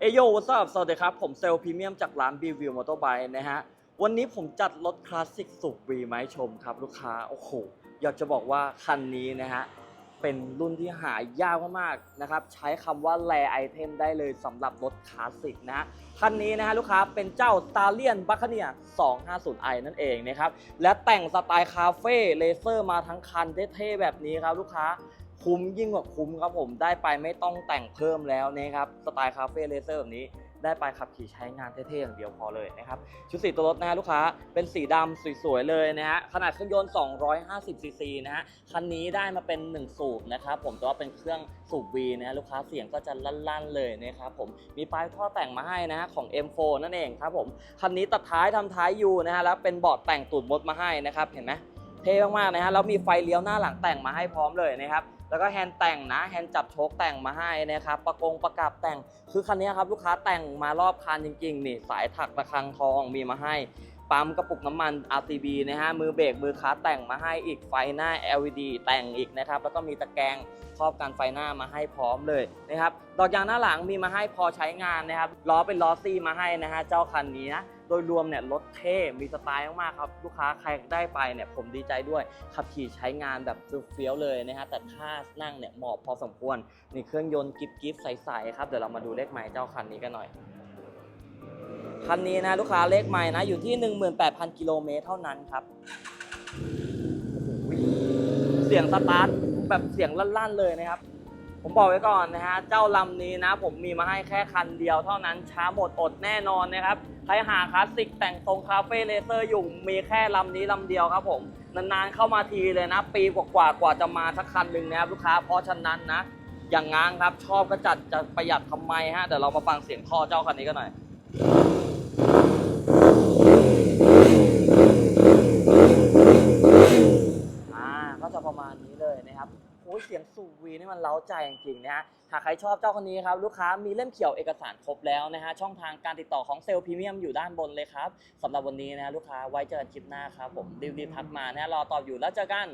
เอโยวัสดุสวัสดีครับ ผมเซลล์พรีเมียมจากร้าน b ีวิวมอเตอร์ไบค์นะฮะ วันนี้ผมจัดรถคลาสสิกสุกวีมาให้ชมครับลูกค้า โอ้โห อยากจะบอกว่าคันนี้นะฮะ เป็นรุ่นที่หายากมากๆนะครับ ใช้คำว่าแรไอเทมได้เลยสำหรับรถคลาสสิกนะ คันนี้นะฮะลูกค้าเป็นเจ้า s t a r l i o n b u c c a n e e r 250i นั่นเองนะครับ และแต่งสไตล์คาเฟ่เลเซอร์มาทั้งคันเท่ๆแบบนี้ครับลูกค้า คุ้มยิ่งกว่าคุ้มครับผมได้ไปไม่ต้องแต่งเพิ่มแล้วนะครับสไตล์คาเฟ่เลเซอร์แบบนี้ได้ไปขับขี่ใช้งานเท่ๆอย่างเดียวพอเลยนะครับชุดสีตัวรถนะลูกค้าเป็นสีดำสวยๆเลยนะฮะขนาดเครื่องยนต์ 250 ซีซีนะฮะคันนี้ได้มาเป็น 1 สูบนะครับผมแต่ว่าเป็นเครื่องสูบ V นะฮะลูกค้าเสียงก็จะลั่นๆเลยนะครับผมมีปลายท่อแต่งมาให้นะฮะของ M4 นั่นเองครับผมคันนี้ตัดท้ายทำท้ายยูนะฮะแล้วเป็นเบาะแต่งตูดมดมาให้นะครับเห็นไหม เท่มากๆนะฮะแล้วมีไฟเลี้ยวหน้าหลังแต่งมาให้พร้อมเลยนะครับแล้วก็แฮนด์แต่งนะแฮนด์จับโชคแต่งมาให้นะครับประกงประกับแต่งคือคันนี้ครับลูกค้าแต่งมารอบคันจริงๆนี่สายถักระฆังทองมีมาให้ปั๊มกระปุกน้ำมัน RCB นะฮะ มือเบรก มือคลัสแต่งมาให้อีก ไฟหน้า LED แต่งอีกนะครับ แล้วก็มีตะแกรงครอบกันไฟหน้ามาให้พร้อมเลยนะครับ ดอกยางหน้าหลังมีมาให้พอใช้งานนะครับ ล้อเป็นล้อซี่มาให้นะฮะ เจ้าคันนี้นะ โดยรวมเนี่ยรถเท่มีสไตล์มากๆครับลูกค้าใครได้ไปเนี่ยผมดีใจด้วยขับขี่ใช้งานแบบเฟี้ยวเลยนะฮะแต่ค่านั่งเนี่ยเหมาะพอสมควรนี่เครื่องยนต์กิฟกิฟใสๆครับเดี๋ยวเรามาดูเลขไมล์เจ้าคันนี้กันหน่อยคันนี้นะลูกค้าเลขไมล์นะอยู่ที่ 18,000 กิโลเมตรเท่านั้นครับเสียงสตาร์ทแบบเสียงลั่นๆเลยนะครับ ผมบอกไว้ก่อนนะฮะ เจ้าลำนี้นะ ผมมีมาให้แค่คันเดียวเท่านั้น ช้าหมดอดแน่นอนนะครับ ใครหาคลาสสิกแต่งทรงคาเฟ่เลเซอร์อยู่ มีแค่ลำนี้ลำเดียวครับผม นานๆเข้ามาทีเลยนะ ปีกว่าๆกว่าจะมาสักคันหนึ่งนะครับลูกค้า เพราะฉะนั้นนะ อย่างง้างครับ ชอบก็จัดจะประหยัดทำไมฮะ เดี๋ยวเรามาฟังเสียงท่อเจ้าคันนี้กันหน่อย อ่าก็จะประมาณนี้เลยนะครับโอ้ยเสียงสูบวีนี่มันเล้าใจจริงๆนะฮะหากใครชอบเจ้าคนนี้ครับลูกค้ามีเล่มเขียวเอกสารครบแล้วนะฮะช่องทางการติดต่อของเซลล์พรีเมียมอยู่ด้านบนเลยครับสำหรับวันนี้นะฮะลูกค้าไว้เจอกันคลิปหน้าครับผมรีบๆทักมานะรอตอบอยู่แล้วเจอกัน